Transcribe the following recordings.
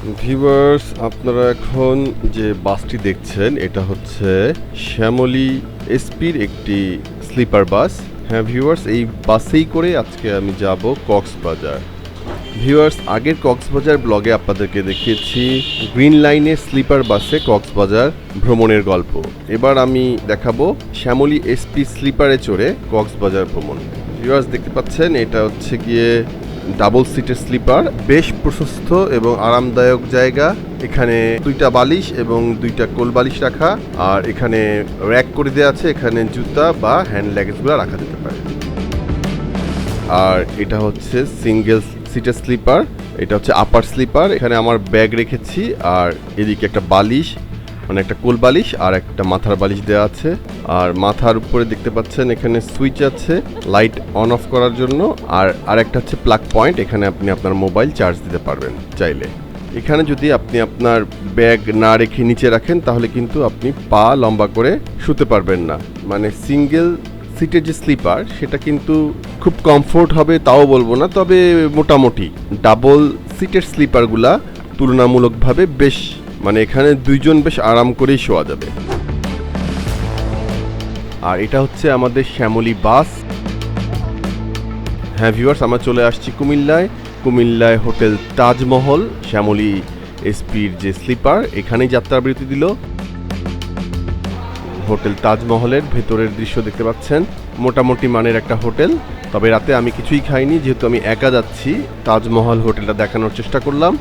Viewers আপনারা এখন যে বাসটি দেখছেন, এটা হচ্ছে শ্যামলী এসপির একটি স্লিপার বাস। হ্যাঁ ভিউয়ার্স এই বাসেই করে আজকে আমি যাব কক্সবাজার। ভিউয়ার্স আগের কক্সবাজার ব্লগে আপনাদেরকে দেখিয়েছি গ্রিন লাইনের স্লিপার বাসে কক্সবাজার ভ্রমণের গল্প। এবার আমি দেখাবো শ্যামলী এসপি স্লিপারে চড়ে কক্সবাজার ভ্রমণ। ভিউয়ার্স দেখতে পাচ্ছেন, এটা হচ্ছে গিয়ে ডাবল সিটের স্লিপার, বেশ প্রশস্ত এবং আরামদায়ক জায়গা। এখানে দুইটা বালিশ এবং দুইটা কোল বালিশ রাখা, আর এখানে র্যাক করে দেওয়া আছে, এখানে জুতা বা হ্যান্ড লাগেজগুলো রাখা যেতে পারে। আর এটা হচ্ছে সিঙ্গেল সিটের স্লিপার, এটা হচ্ছে আপার স্লিপার। এখানে আমার ব্যাগ রেখেছি, আর এদিকে একটা বালিশ মানে একটা কোল বালিশ আর একটা মাথার বালিশ দেওয়া আছে। আর মাথার উপরে দেখতে পাচ্ছেন এখানে সুইচ আছে, লাইট অন অফ করার জন্য। আর আরেকটা হচ্ছে প্লাগ পয়েন্ট, এখানে আপনি আপনার মোবাইল চার্জ দিতে পারবেন চাইলে। এখানে যদি আপনি আপনার ব্যাগ না রেখে নিচে রাখেন, তাহলে কিন্তু আপনি পা লম্বা করে শুতে পারবেন না। মানে সিঙ্গেল সিটের যে স্লিপার, সেটা কিন্তু খুব কমফোর্ট হবে, তাও বলব না। তবে মোটামুটি ডাবল সিটের স্লিপারগুলা তুলনামূলকভাবে বেশ মানে এখানে দুইজন বেশ আরাম করেই শোয়া যাবে। আর এটা হচ্ছে আমাদের শ্যামলী বাস। হ্যাঁ ভিউয়ার্স, আমরা চলে আসছি কুমিল্লায়। কুমিল্লায় হোটেল তাজমহল, শ্যামলী এসপির যে স্লিপার, এখানেই যাত্রা বিরতি দিল। হোটেল তাজমহলের ভেতরের দৃশ্য দেখতে পাচ্ছেন। মোটামুটি মানের একটা হোটেল, তবে রাতে আমি কিছুই খাইনি, যেহেতু আমি একা যাচ্ছি, তাজমহল হোটেলটা দেখানোর চেষ্টা করলাম।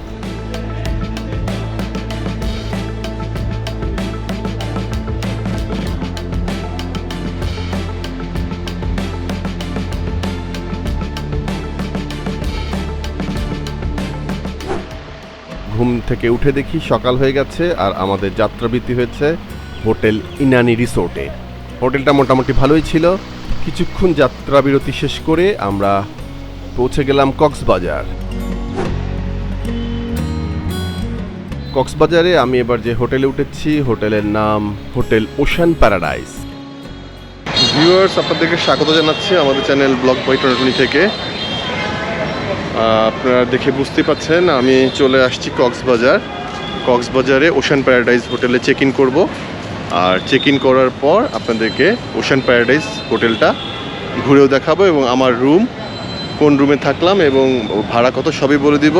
ঘুম থেকে উঠে দেখি সকাল হয়ে গেছে আর আমাদের যাত্রাবৃত্তি হয়েছে হোটেল ইনানি রিসোর্টে। হোটেলটা মোটামুটি ভালোই ছিল। কিছুক্ষণ যাত্রা বিরতি শেষ করে আমরা পৌঁছে গেলাম কক্সবাজার। কক্সবাজারে আমি এবার যে হোটেলে উঠেছি, হোটেলের নাম হোটেল ওশান প্যারাডাইস। ভিউয়ার্স আপনাদেরকে স্বাগত জানাচ্ছি আমাদের চ্যানেল ব্লগ বই টনি থেকে। আপনারা দেখে বুঝতে পাচ্ছেন, আমি চলে আসছি কক্সবাজার। কক্সবাজারে ওশান প্যারাডাইস হোটেলে চেক ইন করব। আর চেক ইন করার পর আপনাদেরকে ওশান প্যারাডাইস হোটেলটা ঘুরেও দেখাবো এবং আমার রুম, কোন রুমে থাকলাম এবং ভাড়া কত সবই বলে দিব।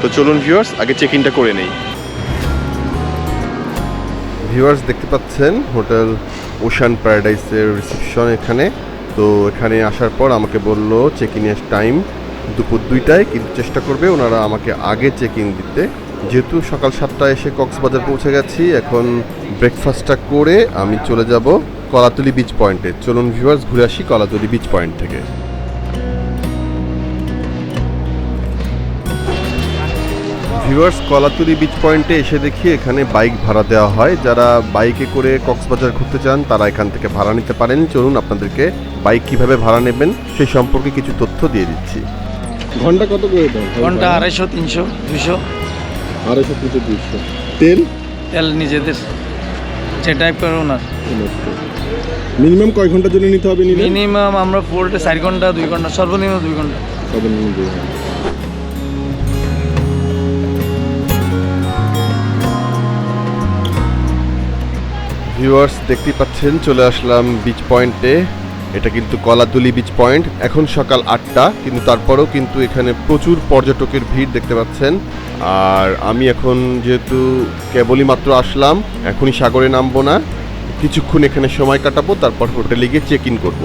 তো চলুন ভিউয়ার্স আগে চেক ইনটা করে নেই। ভিউয়ার্স দেখতে পাচ্ছেন, হোটেল ওশান প্যারাডাইসের রিসেপশন এখানে। তো এখানে আসার পর আমাকে বলল চেক ইনের টাইম দুপুর দুইটায়, কিন্তু চেষ্টা করবে ওনারা আমাকে আগে চেক ইন দিতে। যেহেতু সকাল সাতটায় এসে কক্সবাজার পৌঁছে গেছি, এখন ব্রেকফাস্টটা করে আমি চলে যাব কলাতলি বিচ পয়েন্টে চলুন ভিউয়ার্স ঘুরে আসি কলাতলি বিচ পয়েন্ট থেকে। ভিউয়ার্স কলাতুলি বিচ পয়েন্টে এসে দেখি এখানে বাইক ভাড়া দেওয়া হয়। যারা বাইকে করে কক্সবাজার ঘুরতে চান, তারা এখান থেকে ভাড়া নিতে পারেন। চলুন আপনাদেরকে বাইক কীভাবে ভাড়া নেবেন সেই সম্পর্কে কিছু তথ্য দিয়ে দিচ্ছি। ঘণ্টা কত করে দেয়? ঘণ্টা আড়াইশো তিনশো দুশো আড়াইশো তিনশো দুইশো। তেল? তেল নিজেদের যে টাইপ করে ওনার। মিনিমাম কয় ঘণ্টার জন্য নিতে হবে মিনিমাম আমরা ফুলটা চার ঘণ্টা দুই ঘণ্টা সর্বনিম্ন দুই ঘণ্টা। সর্বনিম্ন দুই ঘণ্টা। ভিউয়ার্স দেখতেই পাচ্ছেন চলে আসলাম বিচ পয়েন্টে এটা কিন্তু কলাতুলি বিচ পয়েন্ট এখন সকাল আটটা, কিন্তু তারপরেও কিন্তু এখানে প্রচুর পর্যটকের ভিড় দেখতে পাচ্ছেন। আর আমি এখন যেহেতু কেবলই মাত্র আসলাম, এখনই সাগরে নামবো না। কিছুক্ষণ এখানে সময় কাটাবো, তারপর হোটেলে গিয়ে চেক ইন করব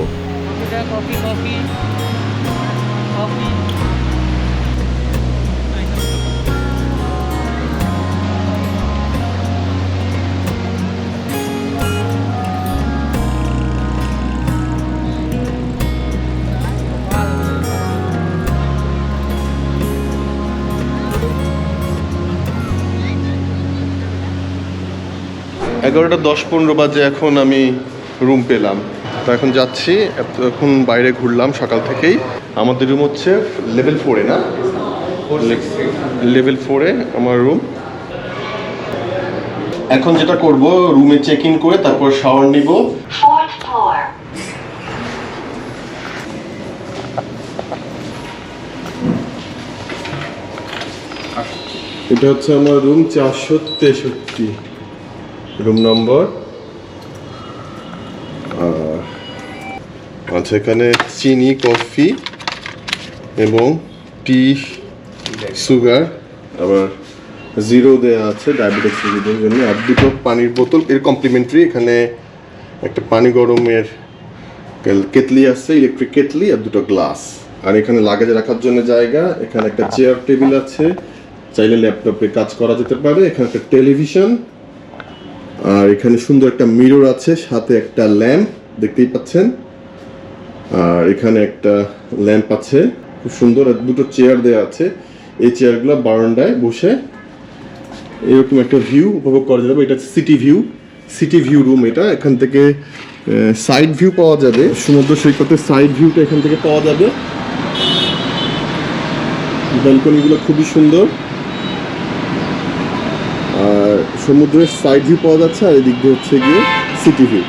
এগারোটা দশ পনেরো বাজে এখন আমি রুম পেলাম। তো এখন যাচ্ছি এখন বাইরে ঘুরলাম সকাল থেকেই। আমাদের রুম হচ্ছে লেভেল ফোরে না? লেভেল ফোরে আমার রুম এখন যেটা করব রুমে চেক ইন করে তারপর শাওয়ার নিব। এটা হচ্ছে আমার রুম চারশো তেষট্টি। রুম নম্বর আচ্ছা এখানে চিনি, কফি এবং টি সুগার, আবার জিরো দেওয়া আছে, ডায়াবেটিস রোগীদের জন্য। আর দুটো পানির বোতল, এর কমপ্লিমেন্টারি এখানে একটা পানি গরমের কেটলি আছে ইলেকট্রিক কেটলি, আর দুটো গ্লাস আর এখানে লাগেজ রাখার জন্য জায়গা, এখানে একটা চেয়ার টেবিল আছে। চাইলে ল্যাপটপে কাজ করা যেতে পারে, এখানে একটা টেলিভিশন আর এখানে সুন্দর একটা মিরর আছে, সাথে একটা ল্যাম্প, দেখতেই পাচ্ছেন। আর এখানে একটা ল্যাম্প আছে, খুব সুন্দর, আর দুটো চেয়ার দেওয়া আছে। এই চেয়ারগুলো বারান্দায় বসে এরকম একটা ভিউ উপভোগ করা যাবে। এটা city view city view room এটা। এখান থেকে সাইড ভিউ পাওয়া যাবে। সমুদ্র সৈকতের সাইড ভিউটা এখান থেকে পাওয়া যাবে। ব্যালকনিগুলো খুবই সুন্দর আর সমুদ্রের সাইড ভিউ পাওয়া যাচ্ছে আর এদিক দিয়ে হচ্ছে গিয়ে সিটি ভিউ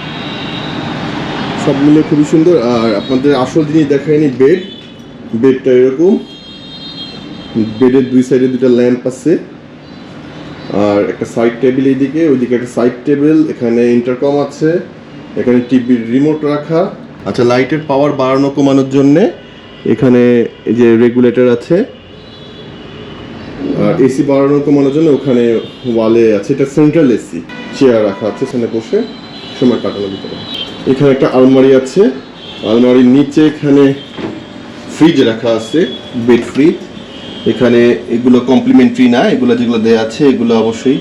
সব মিলে খুবই সুন্দর। আর আপনাদের আসল জিনিস দেখায়নি বেড বেডটা এরকম। বেডের দুই সাইডে দুটা ল্যাম্প আছে। আর একটা সাইড টেবিল এইদিকে, ওইদিকে একটা সাইড টেবিল এখানে ইন্টারকম আছে, এখানে টিভির রিমোট রাখা। আচ্ছা লাইটের পাওয়ার বাড়ানো কমানোর জন্যে এখানে এই যে রেগুলেটর আছে। এসি বাড়ানো কমানোর জন্য ওখানে ওয়ালে আছে, এটা সেন্ট্রাল এসি চেয়ার রাখা আছে সেখানে বসে সময় কাটানো যেতে পারে এখানে একটা আলমারি আছে, আলমারির নিচে এখানে ফ্রিজ রাখা আছে বেড ফ্রিজ এখানে এগুলো কমপ্লিমেন্টারি না, এগুলো যেগুলো দেওয়া আছে, এগুলো অবশ্যই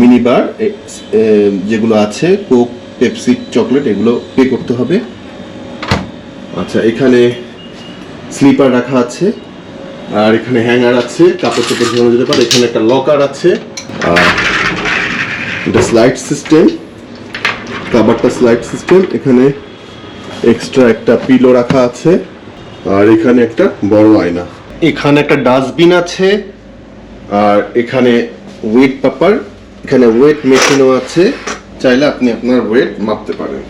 মিনি বার যেগুলো আছে কোক পেপসি চকলেট এগুলো পে করতে হবে। আচ্ছা এখানে স্লিপার রাখা আছে। আর এখানে হ্যাঙ্গার আছে, কাপড় চোপড় ঝোলানো যেতে পারে। এখানে একটা লকার আছে, আর এটা স্লাইড সিস্টেম কাবারটা স্লাইড সিস্টেম। এখানে এক্সট্রা একটা পিলো রাখা আছে, আর এখানে একটা বড় আয়না। এখানে একটা ডাস্টবিন আছে, আর এখানে ওয়েট পেপার, এখানে ওয়েট মেশিনও আছে। চাইলে আপনি আপনার ওয়েট মাপতে পারেন।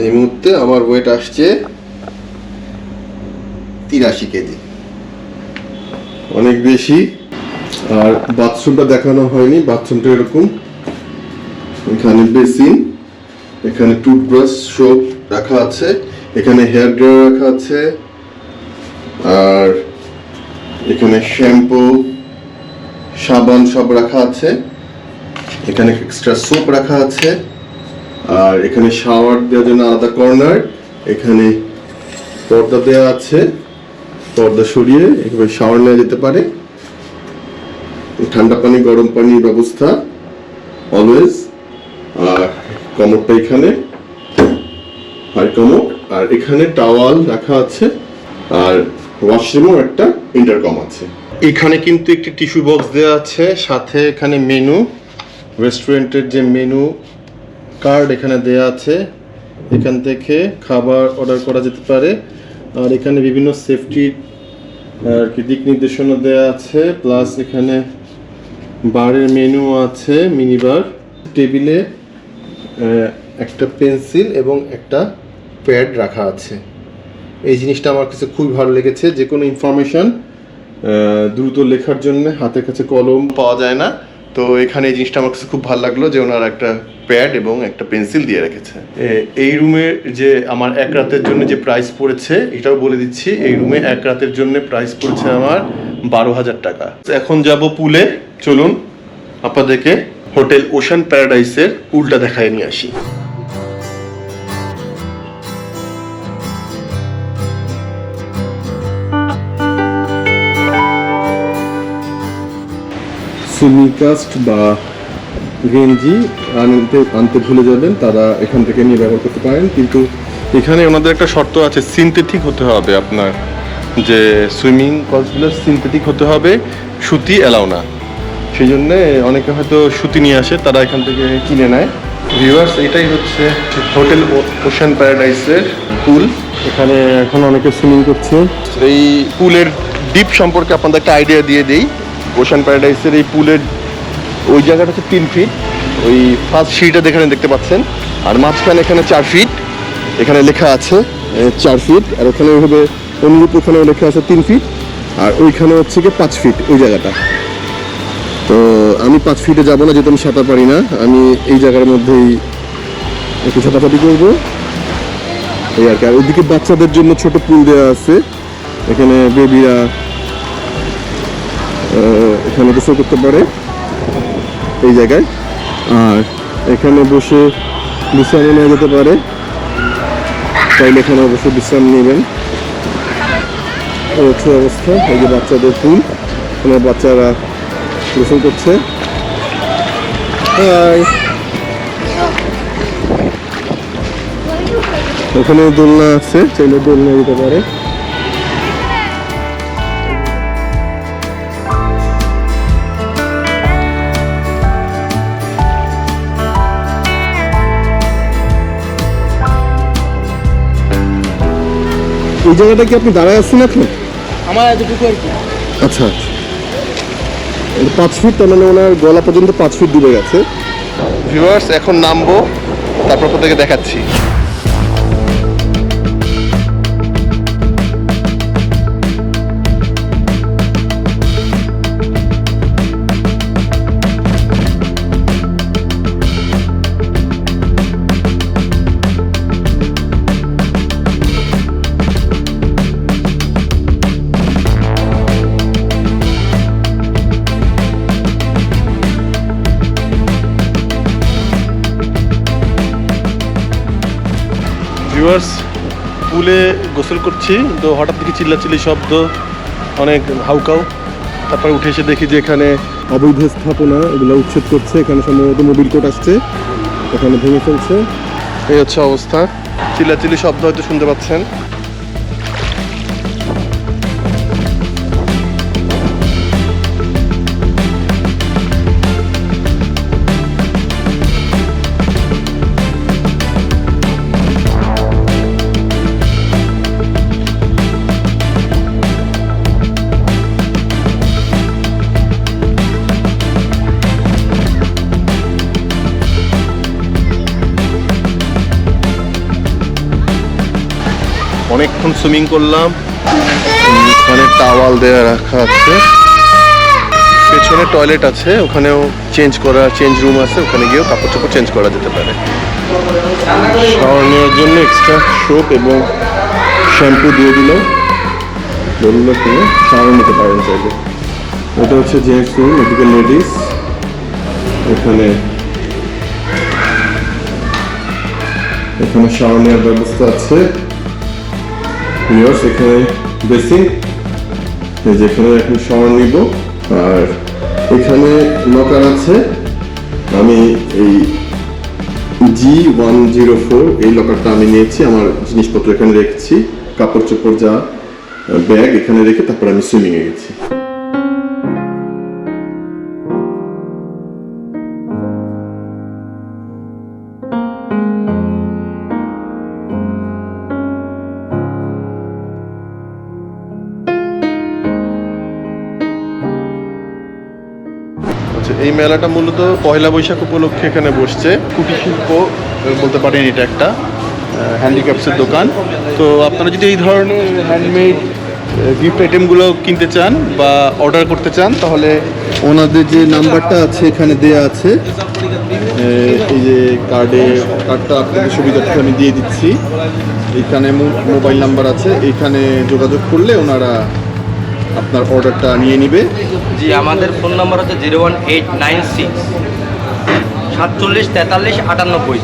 এই মুহূর্তে আমার ওয়েট আসছে তিরাশি কেজি। অনেক বেশি। আর বাথরুমটা দেখানো হয়নি বাথরুমটা এরকম। এখানে বেসিন এখানে টুথব্রাশ সোপ রাখা আছে, এখানে হেয়ার ড্রায়ার রাখা আছে, আর এখানে শ্যাম্পু সাবান সব রাখা আছে, এখানে এক্সট্রা সোপ রাখা আছে। আর এখানে শাওয়ার দেওয়ার জন্য আলাদা কর্নার এখানে পর্দা দেওয়া আছে। পর্দা সরিয়ে এভাবে শাওয়ার নেওয়া যেতে পারে। ঠান্ডা পানি, গরম পানির ব্যবস্থা অলওয়েজ আর কমোডটা এখানে। আর কমোড আর এখানে টাওয়াল রাখা আছে। আর ওয়াশরুমও একটা ইন্টারকম আছে। এখানে কিন্তু একটি টিস্যু বক্স দেওয়া আছে। সাথে এখানে মেনু রেস্টুরেন্টের যে মেনু কার্ড এখানে দেয়া আছে। এখান থেকে খাবার অর্ডার করা যেতে পারে। আর এখানে বিভিন্ন সেফটি আর কি, দিক নির্দেশনা দেওয়া আছে। প্লাস এখানে বারের মেনু আছে মিনি বার টেবিলে একটা পেন্সিল এবং একটা প্যাড রাখা আছে। এই জিনিসটা আমার কাছে খুবই ভালো লেগেছে। যে কোনো ইনফরমেশন দ্রুত লেখার জন্য হাতের কাছে কলম পাওয়া যায় না। তো এখানে এই জিনিসটা আমার কাছে খুব ভালো লাগল যে ওনার একটা প্যাড এবং একটা পেন্সিল দিয়ে রেখেছে। এই রুমে যে আমার এক রাতের জন্য যে প্রাইস পড়েছে, এটাও বলে দিচ্ছি, এই রুমে এক রাতের জন্য প্রাইস পড়েছে আমার বারো হাজার টাকা। এখন যাব পুলে, চলুন, আপনাদেরকে হোটেল ওশান প্যারাডাইসের পুলটা দেখায় নিয়ে আসি। সুমিকাস্ট বা গেঞ্জি আনতে আনতে ভুলে যাবেন, তারা এখান থেকে নিয়ে ব্যবহার করতে পারেন, কিন্তু এখানে ওনাদের একটা শর্ত আছে সিনথেটিক হতে হবে আপনার, যে সুইমিং কলসগুলো সিনথেটিক হতে হবে, সুতি এলাও না। সেই জন্যে অনেকে হয়তো সুতি নিয়ে আসে, তারা এখান থেকে কিনে নেয়। ভিউয়ার্স এটাই হচ্ছে হোটেল ওশান প্যারাডাইসের পুল এখানে এখন অনেকে সুইমিং করছে। এই পুলের ডিপ সম্পর্কে আপনাদের একটা আইডিয়া দিয়ে দিই। ওশান প্যারাডাইসের এই পুলের ওই জায়গাটা হচ্ছে তিন ফিট ওই ফার্স্ট সিটটা যেখানে দেখতে পাচ্ছেন। আর মাঝখানে এখানে চার ফিট এখানে লেখা আছে চার ফিট আর ওখানে ওইভাবে অনুরূপ ওখানে লেখা আছে তিন ফিট আর ওইখানে হচ্ছে গিয়ে পাঁচ ফিট ওই জায়গাটা। তো আমি পাঁচ ফিটে যাব না, যেহেতু আমি সাঁতার পারি না। আমি এই জায়গার মধ্যেই একটু ছাতাপাতি করব। এই আর কি। আর ওইদিকে বাচ্চাদের জন্য ছোট পুল দেওয়া আছে। এখানে বেবিরা এখানে গোসল করতে পারে এই জায়গায়। আর এখানে বসে বিশ্রাম নেওয়া যেতে পারে। চাইলে এখানে অবশ্যই বিশ্রাম নেবেন। অবস্থা। এই যে বাচ্চাদের পুল এখানে বাচ্চারা গোসল করছে। ওখানে দোলনা আছে, চাইলে দোলনা দিতে পারে। এই জায়গাটা কি আপনি দাঁড়ায় আছেন এখন? আমার এতটুকু আর কি। আচ্ছা আচ্ছা। পাঁচ ফিট তার মানে ওনার গলা পর্যন্ত পাঁচ ফিট ডুবে গেছে। ভিউয়ার্স এখন নামবো তারপর আপনাদেরকে দেখাচ্ছি। ভিউয়ার্স পুলে গোসল করছি, তো হঠাৎ দেখি চিল্লাচিল্লি শব্দ, অনেক হাউকাউ। তারপরে উঠে এসে দেখি যে এখানে অবৈধ স্থাপনা এগুলো উচ্ছেদ করছে, এখানে সম্ভবত মোবিল কোর্ট আসছে, এখানে ভেঙে ফেলছে। এই হচ্ছে অবস্থা। চিল্লাচিল্লি শব্দ হয়তো শুনতে পাচ্ছেন। অনেকক্ষণ সুইমিং করলাম। এখানে টাওয়াল দেওয়া রাখা আছে। পেছনে টয়লেট আছে, ওখানেও চেঞ্জ করা চেঞ্জ রুম আছে, ওখানে গিয়েও কাপড় চোপড় চেঞ্জ করা যেতে পারে। শাওয়ার নেওয়ার জন্য এক্সট্রা সোপ এবং শ্যাম্পু দিয়ে দিল বলল কি শাওয়ার নিতে পারেন চাইলে। এটা হচ্ছে জেন্টস রুম এদিকে লেডিস এখানে এখানে শাওয়ার নেওয়ার ব্যবস্থা আছে। ভিউয়ার্স এখানে বেসিং যেখানে এখন সময় নিব, আর এখানে লকার আছে। আমি এই জি ওয়ান জিরো ফোর এই লকারটা আমি নিয়েছি, আমার জিনিসপত্র এখানে রেখেছি, কাপড় চোপড় যা ব্যাগ এখানে রেখে তারপর আমি সুইমিংয়ে গেছি। মেলাটা মূলত পয়লা বৈশাখ উপলক্ষে এখানে বসছে। কুটির শিল্প বলতে পারেন এটা একটা হ্যান্ডিক্রাফটসের দোকান। তো আপনারা যদি এই ধরনের হ্যান্ডমেড গিফট আইটেমগুলো কিনতে চান বা অর্ডার করতে চান, তাহলে ওনাদের যে নাম্বারটা আছে, এখানে দেয়া আছে। এই যে কার্ডে কার্ডটা আপনাদের সুবিধার্থে আমি দিয়ে দিচ্ছি। এখানে মোবাইল নাম্বার আছে, এখানে যোগাযোগ করলে ওনারা আপনার অর্ডারটা নিয়ে নিবে। জি আমাদের ফোন নাম্বার হচ্ছে zero one eight nine six সাতচল্লিশ তেতাল্লিশ আটানব্বই।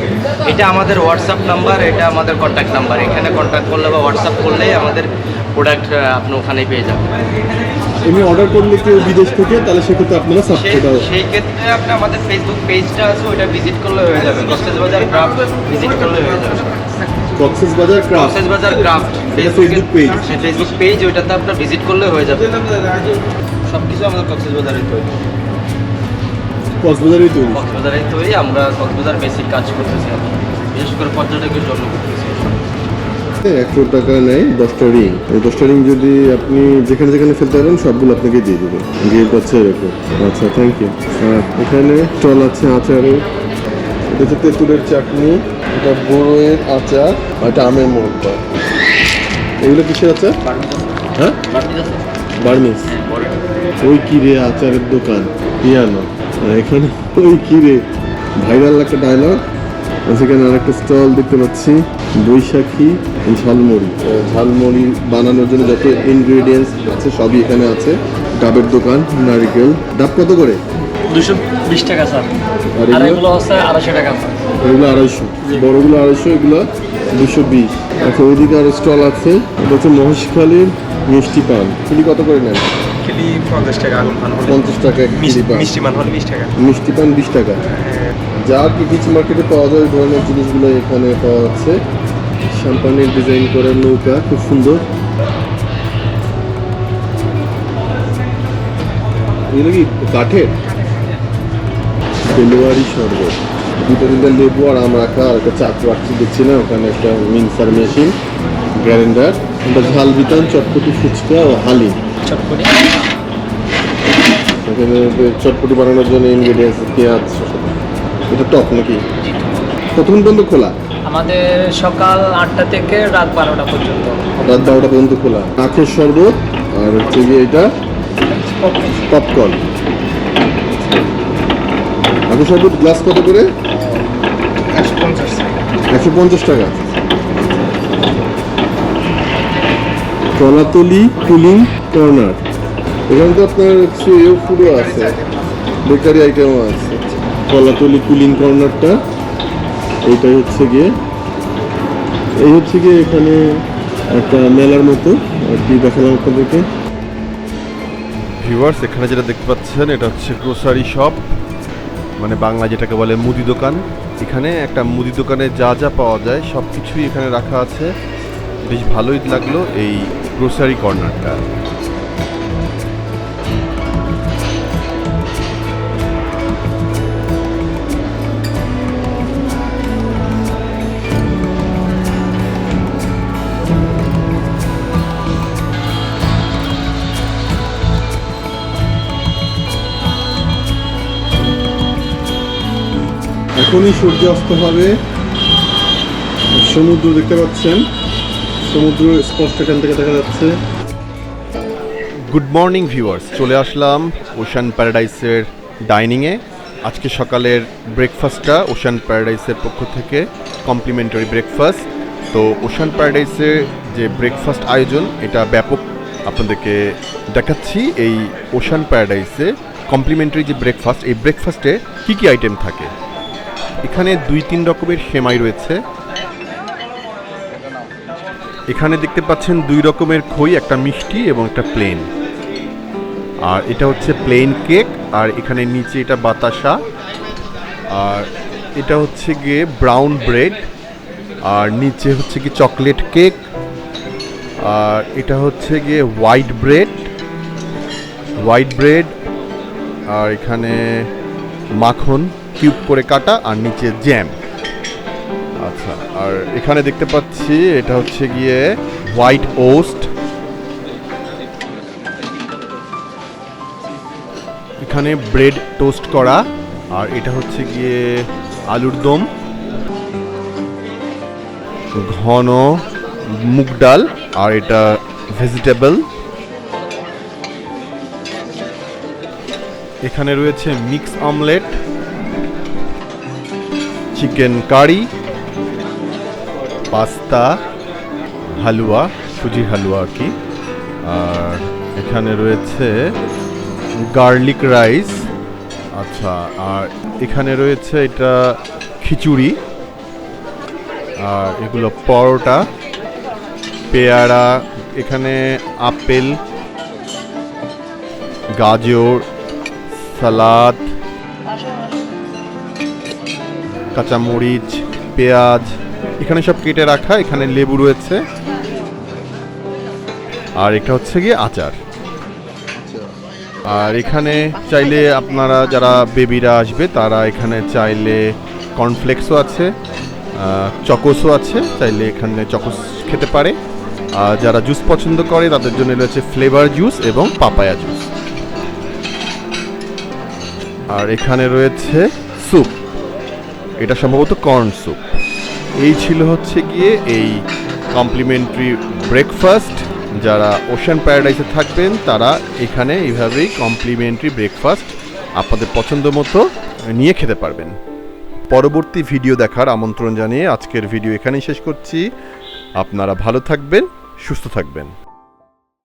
এটা আমাদের হোয়াটসঅ্যাপ নাম্বার এটা আমাদের কন্ট্যাক্ট নাম্বার এখানে কন্ট্যাক্ট করলে বা হোয়াটসঅ্যাপ করলেই আমাদের প্রোডাক্ট আপনি ওখানেই পেয়ে যাবেন। এমনি অর্ডার করলে কেউ বিদেশ থেকে তাহলে সেক্ষেত্রে আপনারা সেই সেই ক্ষেত্রে আপনি আমাদের ফেসবুক পেজটা আছে ওইটা ভিজিট করলে হয়ে যাবে। কক্সবাজার ক্রাফট ভিজিট করলে হয়ে যাবে। Cox's Bazar craft Cox's Bazar craft Facebook page। Facebook page ওইটাতে আপনার ভিজিট করলে হয়ে যাবে। সব কিছু আমাদের কক্সবাজারে তৈরি। কক্সবাজারেই তৈরি। কক্সবাজারে তৈরি আমরা কক্সবাজার বেসিক কাজ করতেছি। বিশেষ করে পর্যটকের জন্য করতেছি। একশো টাকা নেয় দশটা রিং। এই দশটা রিং যদি আপনি যেখানে যেখানে ফেলতে পারেন সবগুলো আপনাকে দিয়ে দেবে। গিফট আছে এরকম। আচ্ছা থ্যাংক ইউ এখানে স্টল আছে আচারের। এটা তেঁতুলের চাটনি, এটা বড়োয়ের আচার, আর এটা আমের মোড়টা এগুলো কিসের আচার? হ্যাঁ? বার্মিস ওই কি রে আচারের দোকান, পিয়ানো। আর এখানে ওই কি রে ভাইরাল একটা ডায়লগ। সেখানে আরেকটা স্টল দেখতে পাচ্ছি, বৈশাখী ঝালমুড়ি। ঝালমুড়ি বানানোর জন্য যত ইনগ্রেডিয়েন্টস আছে, সবই এখানে আছে। ডাবের দোকান, নারিকেল। ডাব কত করে? দুশো বিশ টাকা স্যার। আর এগুলো? হচ্ছে আড়াইশো টাকা স্যার। এগুলো আড়াইশো। বড়গুলো আড়াইশো এগুলো দুশো বিশ। আচ্ছা ওইদিকে আর স্টল আছে। এটা হচ্ছে মহেশখালীর মিষ্টি পান। চিলি কত করে নেন? খেলি পঞ্চাশ টাকা আগুন পান হলে। পঞ্চাশ টাকা মিষ্টি পান। মিষ্টি মান হলে বিশ টাকা। মিষ্টি পান বিশ টাকা। যা কি বিচ মার্কেটে পাওয়া যায় ওই ধরনের জিনিসগুলো এখানে পাওয়া যাচ্ছে। শ্যাম্পানের ডিজাইন করা নৌকা খুব সুন্দর। এগুলো কি কাঠের? ডেলিভারি শরবত দুটো তিনটা লেবু আর আম রাখা আর একটা চাকু রাখছি দেখছি না ওখানে একটা মিক্সার মেশিন গ্যারেন্ডার ওটা ঝাল বিতান চটপটি ফুচকা ও হালি চটপটি? এখানে চটপটি বানানোর জন্য ইনগ্রেডিয়েন্টস পেঁয়াজ। এটা টক নাকি? কতক্ষণ পর্যন্ত খোলা? আমাদের সকাল আটটা থেকে রাত বারোটা পর্যন্ত। রাত বারোটা পর্যন্ত খোলা। আখের শরবত আর হচ্ছে গিয়ে এটা পপকর্ন আখের শরবত গ্লাস কত করে? একশো পঞ্চাশ একশো পঞ্চাশ টাকা। Kolatoli cooling corner. এখানে তো আপনার কিছু এও ফুডও আছে। বেকারি আইটেমও আছে। কলাতলি কুলিং কর্নারটা। এইটাই হচ্ছে গিয়ে। এই হচ্ছে গিয়ে এখানে একটা মেলার মতো। আর কি দেখালাম আপনাদেরকে? ভিউয়ার্স এখানে যেটা দেখতে পাচ্ছেন এটা হচ্ছে গ্রোসারি শপ মানে বাংলা যেটাকে বলে মুদি দোকান, এখানে একটা মুদি দোকানে যা যা পাওয়া যায় সব কিছুই এখানে রাখা আছে। বেশ ভালোই লাগল এই গ্রোসারি কর্নারটা এখনই সূর্য অস্ত হবে। সমুদ্র দেখতে পাচ্ছেন। সমুদ্র স্পষ্ট এখান থেকে দেখা যাচ্ছে। গুড মর্নিং ভিউয়ার্স চলে আসলাম ওশান প্যারাডাইসের ডাইনিংয়ে আজকে সকালের ব্রেকফাস্টটা ওশান প্যারাডাইসের পক্ষ থেকে কমপ্লিমেন্টারি ব্রেকফাস্ট তো ওশান প্যারাডাইসের যে ব্রেকফাস্ট আয়োজন, এটা ব্যাপক আপনাদেরকে দেখাচ্ছি। এই ওশান প্যারাডাইসে কমপ্লিমেন্টারি যে ব্রেকফাস্ট এই ব্রেকফাস্টে কী কী আইটেম থাকে? এখানে দুই তিন রকমের সেমাই রয়েছে। এখানে দেখতে পাচ্ছেন দুই রকমের খই, একটা মিষ্টি এবং একটা প্লেন আর এটা হচ্ছে প্লেন কেক আর এখানে নিচে এটা বাতাসা। আর এটা হচ্ছে গিয়ে ব্রাউন ব্রেড আর নিচে হচ্ছে কি চকলেট কেক আর এটা হচ্ছে গিয়ে হোয়াইট ব্রেড হোয়াইট ব্রেড আর এখানে মাখন। কিউব করে কাটা আর নিচে জ্যাম। আচ্ছা আর এখানে দেখতে পাচ্ছি এটা হচ্ছে গিয়ে হোয়াইট ওস্ট। এখানে ব্রেড টোস্ট করা, আর এটা হচ্ছে গিয়ে আলুর দম। ঘন মুগ ডাল, আর এটা ভেজিটেবল। এখানে রয়েছে mix omelette chicken curry, pasta, হালুয়া সুজির হালুয়া আর কি। আর এখানে রয়েছে গার্লিক রাইস। আচ্ছা আর এখানে রয়েছে এটা খিচুড়ি। আর এগুলো পরোটা, পেয়ারা, এখানে আপেল, গাজর, সালাদ কাঁচামরিচ, পেঁয়াজ, এখানে সব কেটে রাখা, এখানে লেবু রয়েছে। আর এটা হচ্ছে গিয়ে আচার। আর এখানে চাইলে আপনারা যারা বেবিরা আসবে, তারা এখানে চাইলে কর্নফ্লেক্সও আছে চকোসও আছে, চাইলে এখানে চকোস খেতে পারে। আর যারা জুস পছন্দ করে, তাদের জন্য রয়েছে ফ্লেভার জুস এবং পাপায়া জুস। আর এখানে রয়েছে স্যুপ। এটা সম্ভবত কর্ন স্যুপ এই ছিল হচ্ছে গিয়ে এই কমপ্লিমেন্টারি ব্রেকফাস্ট যারা ওশান প্যারাডাইসে থাকবেন, তারা এখানে এইভাবেই কমপ্লিমেন্টারি ব্রেকফাস্ট আপনাদের পছন্দ মতো নিয়ে খেতে পারবেন। পরবর্তী ভিডিও দেখার আমন্ত্রণ জানিয়ে আজকের ভিডিও এখানেই শেষ করছি। আপনারা ভালো থাকবেন, সুস্থ থাকবেন।